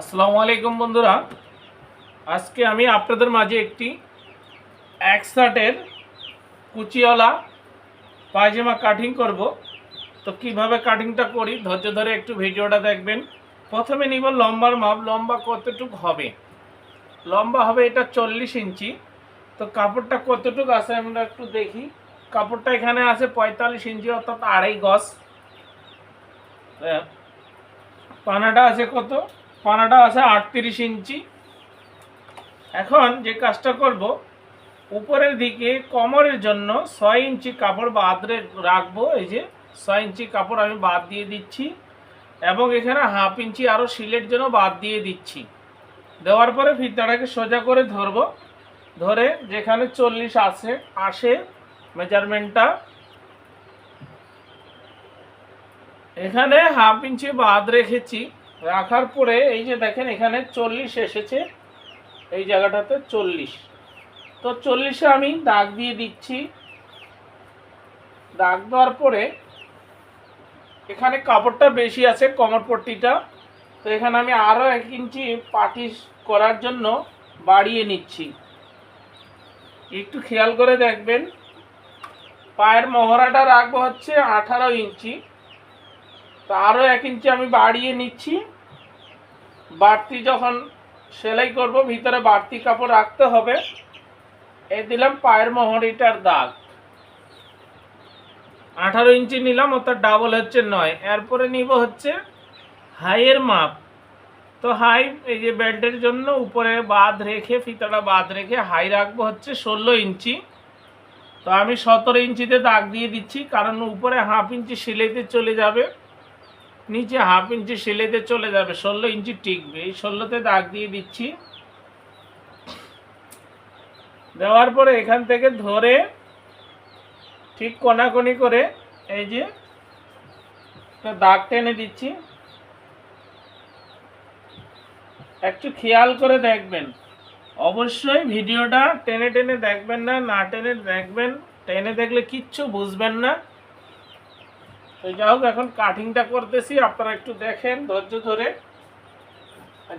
আসসালামু আলাইকুম বন্ধুরা। আজকে আমি আপনাদের মাঝে একটি এক শার্টের কুচিওয়ালা পায়জামা কাটিং করব। তো কীভাবে কাটিংটা করি ধৈর্য ধরে একটু ভিডিওটা দেখবেন। প্রথমে নিব লম্বার মাপ লম্বা কতটুকু হবে? লম্বা হবে এটা চল্লিশ ইঞ্চি। তো কাপড়টা কতটুকু আছে আমরা একটু দেখি। কাপড়টা এখানে আছে পঁয়তাল্লিশ ইঞ্চি অর্থাৎ আড়াই গজ। আহ, পানাটা আছে কত? পানাটা আছে আটত্রিশ ইঞ্চি। এখন যে কাজটা করব, উপরের দিকে কোমরের জন্য ছয় ইঞ্চি কাপড় বাদ রে- রাখব। এই যে ছয় ইঞ্চি কাপড় আমি বাদ দিয়ে দিচ্ছি এবং এখানে হাফ ইঞ্চি আরও সিলের জন্য বাদ দিয়ে দিচ্ছি। দেওয়ার পরে ফিতাটাকে সোজা করে ধরবো। ধরে যেখানে চল্লিশ আছে, আসে মেজারমেন্টটা এখানে হাফ ইঞ্চি বাদ রেখেছি। রাখার পরে এই যে দেখেন এখানে চল্লিশ এসেছে, এই জায়গাটাতে চল্লিশ। তো চল্লিশে আমি দাগ দিয়ে দিচ্ছি। দাগ দেওয়ার পরে এখানে কাপড়টা বেশি আছে কমর পট্টিটা। তো এখানে আমি আরও এক ইঞ্চি পাটি করার জন্য বাড়িয়ে নিচ্ছি। একটু খেয়াল করে দেখবেন, পায়ের মহড়াটা রাখব হচ্ছে আঠারো ইঞ্চি। তো আরও এক ইঞ্চি আমি বাড়িয়ে নিচ্ছি। বাড়তি যখন সেলাই করব, ভিতরে বাড়তি কাপড় রাখতে হবে। এ দিলাম পায়ের মোহরিটার দাগ। আঠারো ইঞ্চি নিলাম অর্থাৎ ডাবল হচ্ছে নয়। এরপরে নিব হচ্ছে হাইয়ের মাপ। তো হাই, এই যে বেল্টের জন্য উপরে বাদ রেখে, ফিতাটা বাদ রেখে হাই রাখব হচ্ছে ষোলো ইঞ্চি। তো আমি সতেরো ইঞ্চিতে দাগ দিয়ে দিচ্ছি, কারণ উপরে হাফ ইঞ্চি সিলাইতে চলে যাবে। নিচে হাফ ইঞ্চি সেলেতে চলে যাবে। ষোলো ইঞ্চি টিকবে। এই ষোলোতে দাগ দিয়ে দিচ্ছি। দেওয়ার পরে এখান থেকে ধরে ঠিক কোনাকুনি করে এই যে দাগ টেনে দিচ্ছি। একটু খেয়াল করে দেখবেন। অবশ্যই ভিডিওটা টেনে টেনে দেখবেন না না টেনে দেখবেন। টেনে দেখলে কিচ্ছু বুঝবেন না। তো যাই হোক, এখন কাটিংটা করতেছি, আপনারা একটু দেখেন, ধৈর্য ধরে।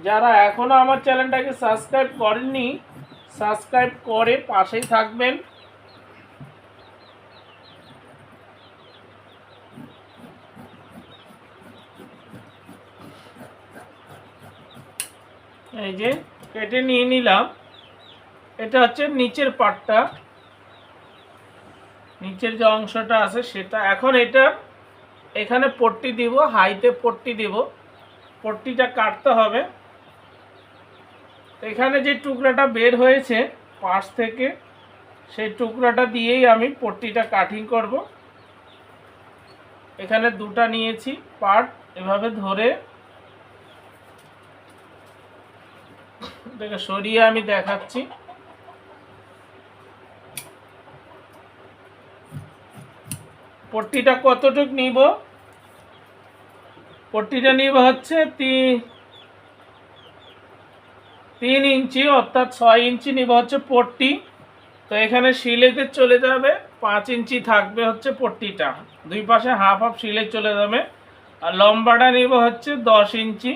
যারা এখনও আমার চ্যানেলটাকে সাবস্ক্রাইব করেননি সাবস্ক্রাইব করে পাশেই থাকবেন। এই যে কেটে নিয়ে নিলাম। এটা হচ্ছে নিচের পাটটা নিচের যে অংশটা আছে, সেটা এখন এটা এখানে পট্টি দিব, হাইতে পট্টি দিব। পট্টিটা কাটতে হবে। এখানে যে টুকরাটা বের হয়েছে পাশ থেকে, সেই টুকরাটা দিয়েই আমি পট্টিটা কাটিং করব। এখানে দুটা নিয়েছি পার্ট, এভাবে ধরে। এটাকে সরিয়ে আমি দেখাচ্ছি। পট্টিটা কতটুক নিব? পট্টিটা নিব হচ্ছে তিন ইঞ্চি, অর্থাৎ ছয় ইঞ্চি নিব হচ্ছে পট্টি। তো এখানে সিলেতে চলে যাবে, পাঁচ ইঞ্চি থাকবে হচ্ছে পট্টিটা। দুই পাশে হাফ হাফ সিলে চলে যাবে। আর লম্বাটা নিব হচ্ছে দশ ইঞ্চি।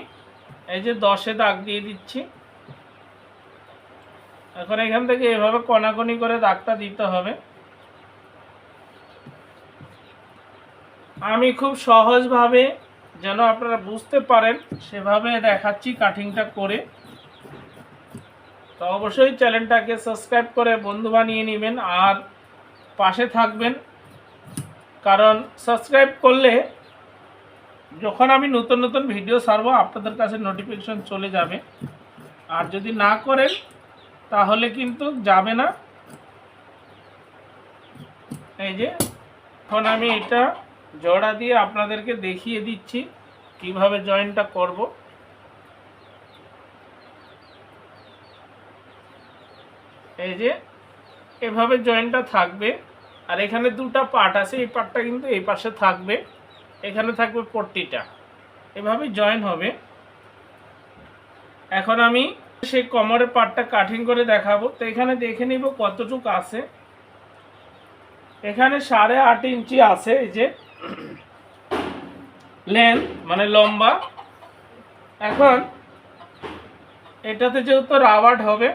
এই যে দশে দাগ দিয়ে দিচ্ছি। এখন এখান থেকে এভাবে কনাকনি করে দাগটা দিতে হবে। আমি খুব সহজভাবে যেন আপনারা বুঝতে পারেন, সেভাবে দেখাচ্ছি কাটিংটা করে। তো অবশ্যই চ্যানেলটাকে সাবস্ক্রাইব করে বন্ধু বানিয়ে নেবেন আর পাশে থাকবেন। কারণ সাবস্ক্রাইব করলে যখন আমি নতুন নতুন ভিডিও ছাড়বো, আপনাদের কাছে নোটিফিকেশন চলে যাবে। আর যদি না করেন, তাহলে কিন্তু যাবে না। এই যে, এখন আমি এটা জোড়া দিয়ে আপনাদেরকে দেখিয়ে দিচ্ছি কীভাবে জয়েনটা করব। এই যে, এভাবে জয়েনটা থাকবে। আর এখানে দুটো পার্ট আছে, এই পার্টটা কিন্তু এই পাশে থাকবে। এখানে থাকবে পট্টিটা। এভাবে জয়েন হবে। এখন আমি সেই কমরের পার্টটা কাটিং করে দেখাবো। তো এখানে দেখে নিব কতটুক আছে। এখানে সাড়ে আট ইঞ্চি আছে, এই যে। লেন্থ মানে লম্বা। এখন এটাতে যেহেতু রাবার্ড হবে,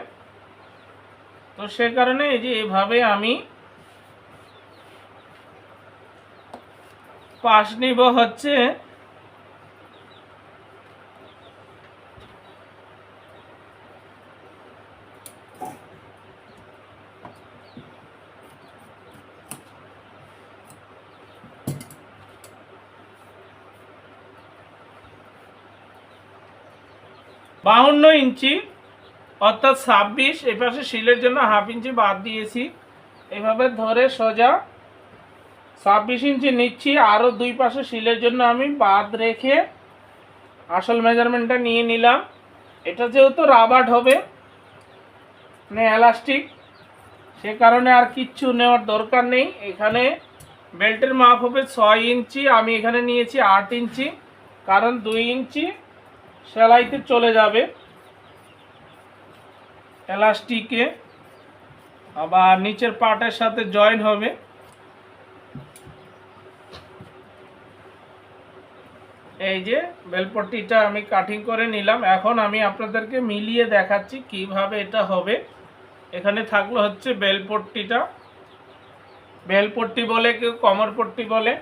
তো সে কারণে এই যে এভাবে আমি পাশ নিব হচ্ছে বাহান্ন ইঞ্চি, অর্থাৎ ছাব্বিশ এই পাশে শিলের জন্য হাফ ইঞ্চি বাদ দিয়েছি। এভাবে ধরে সোজা ছাব্বিশ ইঞ্চি নিচ্ছি আরও দুই পাশে শিলের জন্য আমি বাদ রেখে আসল মেজারমেন্টটা নিয়ে নিলাম। এটা যেহেতু রাবার্ড হবে মানে এলাস্টিক সে কারণে আর কিচ্ছু নেওয়ার দরকার নেই। এখানে বেল্টের মাপ হবে ছয় ইঞ্চি, আমি এখানে নিয়েছি আট ইঞ্চি, কারণ দুই ইঞ্চি সেলাইতে চলে যাবে। এলাস্টিকে আবার নিচের পার্টের সাথে জয়েন হবে। এই যে বেলপট্টিটা আমি কাটিং করে নিলাম। এখন আমি আপনাদেরকে মিলিয়ে দেখাচ্ছি কীভাবে এটা হবে। এখানে থাকল হচ্ছে বেলপট্টিটা। বেলপট্টি বলে কেউ কমর পট্টি বলে।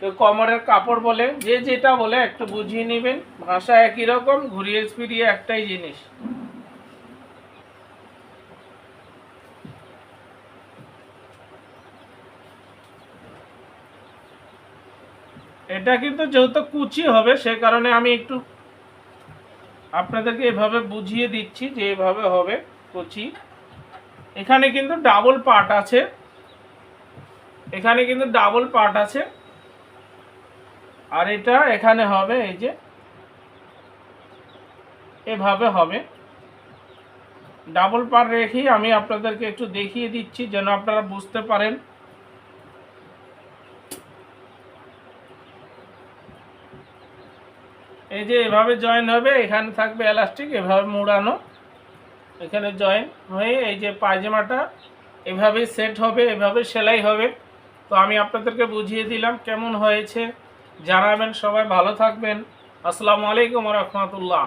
কেউ কমরের কাপড় বলে, যে যেটা বলে একটু বুঝিয়ে নেবেন। ভাষা একই রকম, ঘুরিয়ে ফিরিয়ে একটাই জিনিস। এটা কিন্তু যেহেতু কুচি হবে, সে কারণে আমি একটু আপনাদেরকে এভাবে বুঝিয়ে দিচ্ছি যে এভাবে হবে কুচি। এখানে কিন্তু ডাবল পার্ট আছে। এখানে কিন্তু ডাবল পার্ট আছে। আর এটা এখানে হবে, এই যে এভাবে হবে। ডাবল পার রেখেই আমি আপনাদেরকে একটু দেখিয়ে দিচ্ছি, যেন আপনারা বুঝতে পারেন। এই যে এভাবে জয়েন হবে, এখানে থাকবে এলাস্টিক এভাবে মুড়ানো। এখানে জয়েন হয়ে এই যে পায়জামাটা এভাবে সেট হবে, এভাবে সেলাই হবে। তো আমি আপনাদেরকে বুঝিয়ে দিলাম কেমন হয়েছে। জানাবেন সবাই ভালো থাকবেন। আসসালামু আলাইকুম রহমতুল্লাহ।